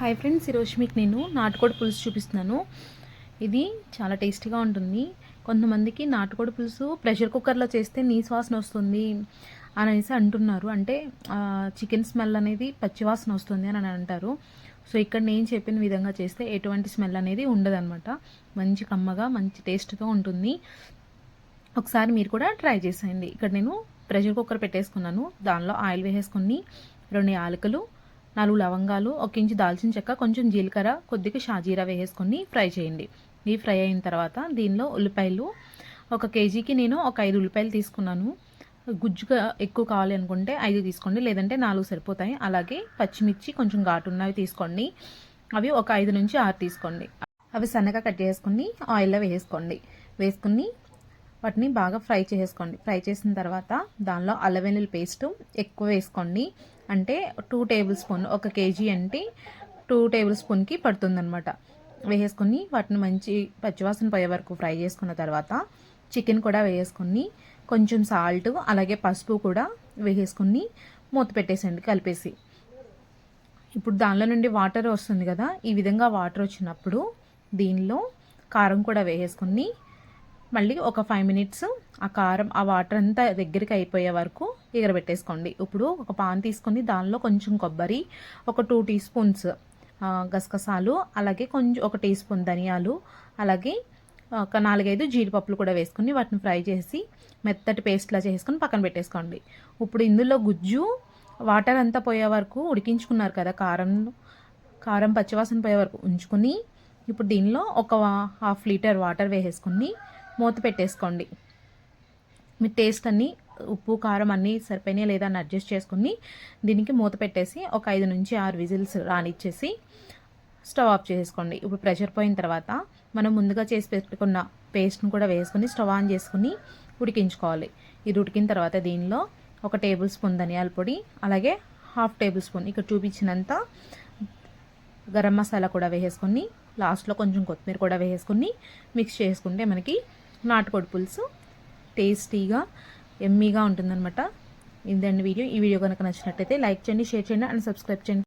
Hi friends ఈరోజు మీకు నేను నాటుకోడి పులుసు చూపిస్తున్నాను. ఇది చాలా టేస్టీగా ఉంటుంది. కొంతమందికి నాటుకోడి పులుసు ప్రెషర్ కుక్కర్లో చేస్తే నీ వాసన వస్తుంది అనేసి అంటున్నారు. అంటే చికెన్ స్మెల్ అనేది పచ్చివాసన వస్తుంది అని అంటారు. సో ఇక్కడ నేను చెప్పిన విధంగా చేస్తే ఎటువంటి స్మెల్ అనేది ఉండదన్నమాట. మంచి కమ్మగా మంచి టేస్ట్తో ఉంటుంది. ఒకసారి మీరు కూడా ట్రై చేసేయండి. ఇక్కడ నేను ప్రెషర్ కుక్కర్ పెట్టేసుకున్నాను. దానిలో ఆయిల్ వేసేసుకొని రెండు యాలకులు నాలుగు లవంగాలు ఒక ఇంచు దాల్చిన చెక్క కొంచెం జీలకర్ర కొద్దిగా షాజీరా వేసుకొని ఫ్రై చేయండి. ఈ ఫ్రై అయిన తర్వాత దీనిలో ఉల్లిపాయలు ఒక కేజీకి నేను ఒక ఐదు ఉల్లిపాయలు తీసుకున్నాను. గుజ్జుగా ఎక్కువ కావాలి అనుకుంటే ఐదు తీసుకోండి లేదంటే నాలుగు సరిపోతాయి. అలాగే పచ్చిమిర్చి కొంచెం ఘాటు ఉన్నవి తీసుకోండి. అవి ఒక ఐదు నుంచి ఆరు తీసుకోండి. అవి సన్నగా కట్ చేసుకుని ఆయిల్లో వేసుకోండి. వేసుకుని వాటిని బాగా ఫ్రై చేసుకోండి. ఫ్రై చేసిన తర్వాత దానిలో అల్లం వెల్లుల్లి పేస్ట్ ఎక్కువ వేసుకోండి. అంటే టూ టేబుల్ స్పూన్ ఒక కేజీ అంటే టూ టేబుల్ స్పూన్కి పడుతుందనమాట వేసేసుకొని వాటిని మంచి పచ్చివాసన పోయే వరకు ఫ్రై చేసుకున్న తర్వాత చికెన్ కూడా వేసుకొని కొంచెం సాల్ట్ అలాగే పసుపు కూడా వేసేసుకొని మూత పెట్టేసండి కలిపేసి. ఇప్పుడు దానిలో నుండి వాటర్ వస్తుంది కదా ఈ విధంగా వాటర్ వచ్చినప్పుడు దీనిలో కారం కూడా వేసేసుకొని మళ్ళీ ఒక ఫైవ్ మినిట్స్ ఆ కారం ఆ వాటర్ అంతా దగ్గరికి అయిపోయే వరకు ఎగరబెట్టేసుకోండి. ఇప్పుడు ఒక పాన్ తీసుకొని దానిలో కొంచెం కొబ్బరి ఒక టూ టీ స్పూన్స్ గసగసాలు అలాగే కొంచెం ఒక టీ స్పూన్ ధనియాలు అలాగే ఒక నాలుగైదు జీడిపప్పులు కూడా వేసుకుని వాటిని ఫ్రై చేసి మెత్తటి పేస్ట్లా చేసుకొని పక్కన పెట్టేసుకోండి. ఇప్పుడు ఇందులో గుజ్జు వాటర్ అంతా పోయే వరకు ఉడికించుకున్నారు కదా కారం కారం పచ్చివాసన పోయే వరకు ఉంచుకొని ఇప్పుడు దీనిలో ఒక హాఫ్ లీటర్ వాటర్ వేసేసుకుని మూత పెట్టేసుకోండి. మీ టేస్ట్ అన్నీ ఉప్పు కారం అన్నీ సరిపోయినాయి లేదా అని అడ్జస్ట్ చేసుకుని దీనికి మూత పెట్టేసి ఒక ఐదు నుంచి ఆరు విజిల్స్ రానిచ్చేసి స్టవ్ ఆఫ్ చేసుకోండి ఇప్పుడు ప్రెషర్ పోయిన తర్వాత మనం ముందుగా చేసి పెట్టుకున్న పేస్ట్ను కూడా వేసుకుని స్టవ్ ఆన్ చేసుకుని ఉడికించుకోవాలి. ఇది ఉడికిన తర్వాత దీనిలో ఒక టేబుల్ స్పూన్ ధనియాల పొడి అలాగే హాఫ్ టేబుల్ స్పూన్ ఇక్కడ చూపించినంత గరం మసాలా కూడా వేసేసుకొని లాస్ట్లో కొంచెం కొత్తిమీర కూడా వేసేసుకొని మిక్స్ చేసుకుంటే మనకి నాటుకోడి పులుసు. టేస్టీగా ఎమ్మీగా ఉంటుందన్నమాట. ఇదండి వీడియో. ఈ వీడియో కనుక నచ్చినట్టయితే లైక్ చేయండి షేర్ చేయండి అండ్ సబ్స్క్రైబ్ చేయండి.